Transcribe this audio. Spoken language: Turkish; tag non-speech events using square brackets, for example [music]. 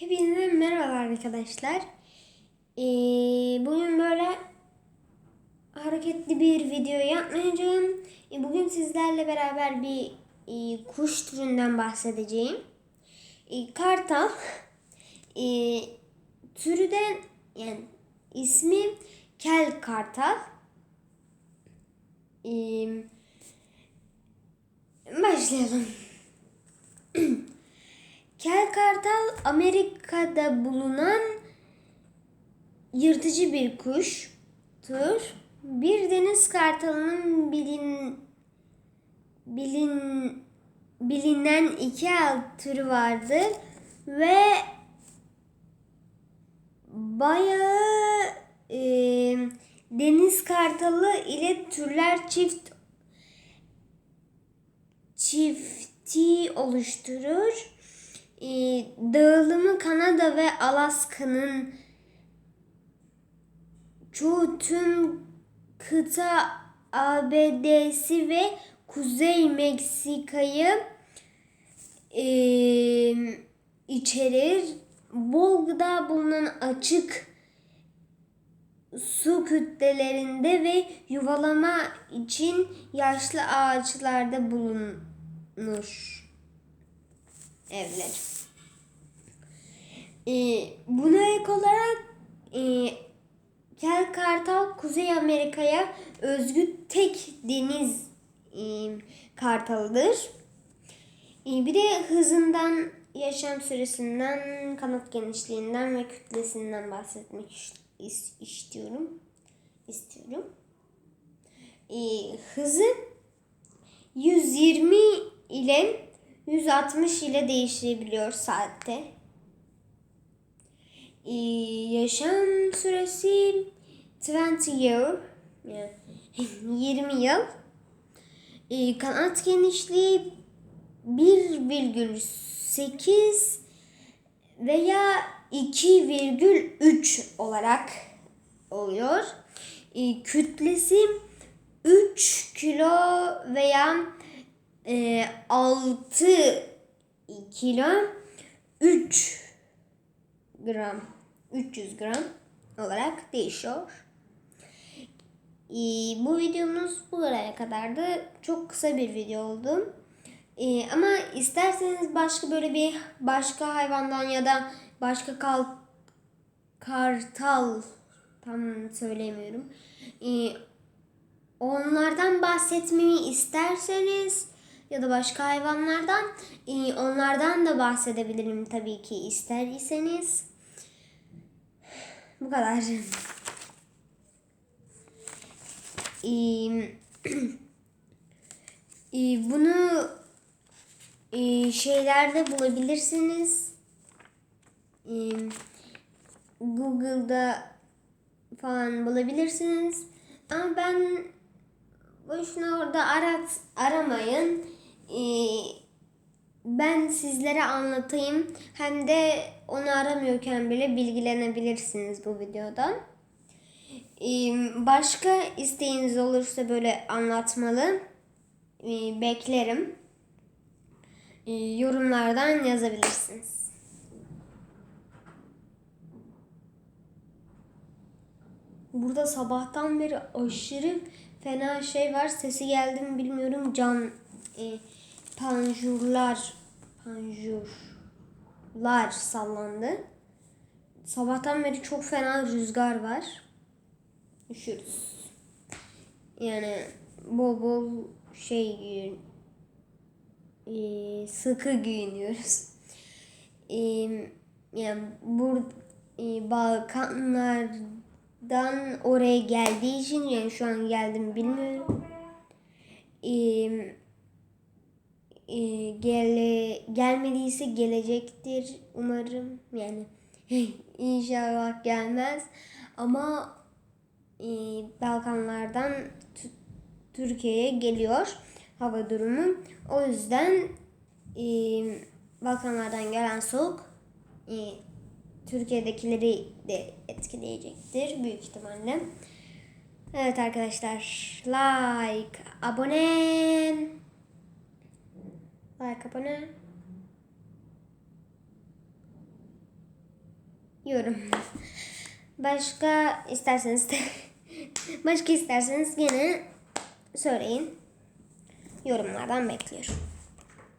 Hepinize merhaba arkadaşlar. Ee, bugün böyle hareketli bir video yapmayacağım. Ee, bugün sizlerle beraber bir e, kuş türünden bahsedeceğim. Ee, kartal. Ee, türü yani ismi kel kartal. Ee, başlayalım. [clears throat] Kel kartal Amerika'da bulunan yırtıcı bir kuştur. Bir deniz kartalının bilin bilin bilinen iki alt türü vardır ve bayağı e, deniz kartalı ile türler çift çifti oluşturur. Ee, dağılımı Kanada ve Alaska'nın çoğu tüm kıta ABD'si ve Kuzey Meksika'yı e, içerir. Bol gıda bulunan açık su kütlelerinde ve yuvalama için yaşlı ağaçlarda bulunur evler. Ee, buna ek olarak e, Kel Kartal Kuzey Amerika'ya özgü tek deniz e, kartalıdır. E, bir de hızından, yaşam süresinden, kanat genişliğinden ve kütlesinden bahsetmek is- istiyorum. istiyorum. E, hızı 120 ile 160 ile değişebiliyor saatte. Ee, yaşam süresi 20 year. Yani 20 yıl. Ee, kanat genişliği 1,8 veya 2,3 olarak oluyor. Ee, kütlesi 3 kilo veya e, 6 kilo 3 gram 300 gram olarak değişiyor. E, bu videomuz buraya kadardı. Çok kısa bir video oldu. E, ama isterseniz başka böyle bir başka hayvandan ya da başka kal kartal tam söylemiyorum. E, onlardan bahsetmeyi isterseniz ya da başka hayvanlardan e, onlardan da bahsedebilirim tabii ki isterseniz. Bu kadar. [clears throat] E, bunu e, şeylerde bulabilirsiniz. Google'da falan bulabilirsiniz. Ama ben boşuna orada arat aramayın. Ee, ben sizlere anlatayım. Hem de onu aramıyorken bile bilgilenebilirsiniz bu videodan. Ee, başka isteğiniz olursa böyle anlatmalı ee, beklerim. Yorumlardan yazabilirsiniz. Burada sabahtan beri aşırı fena şey var. Sesi geldi mi bilmiyorum. Cam e, panjurlar panjurlar sallandı. Sabahtan beri çok fena rüzgar var. Üşürüz. Yani bol bol şey giyin, e, sıkı giyiniyoruz. E, yani bu e, Balkanlardan oraya geldiği için yani şu an geldim bilmiyorum. E, e, gele, gelmediyse gelecektir umarım. Yani [laughs] inşallah gelmez. Ama e, Balkanlardan Türkiye'ye geliyor hava durumu. O yüzden e, Balkanlardan gelen soğuk e, Türkiye'dekileri de etkileyecektir büyük ihtimalle. Evet arkadaşlar like, abone like, abone yorum. Başka isterseniz de başka isterseniz gene söyleyin. Yorumlardan bekliyorum.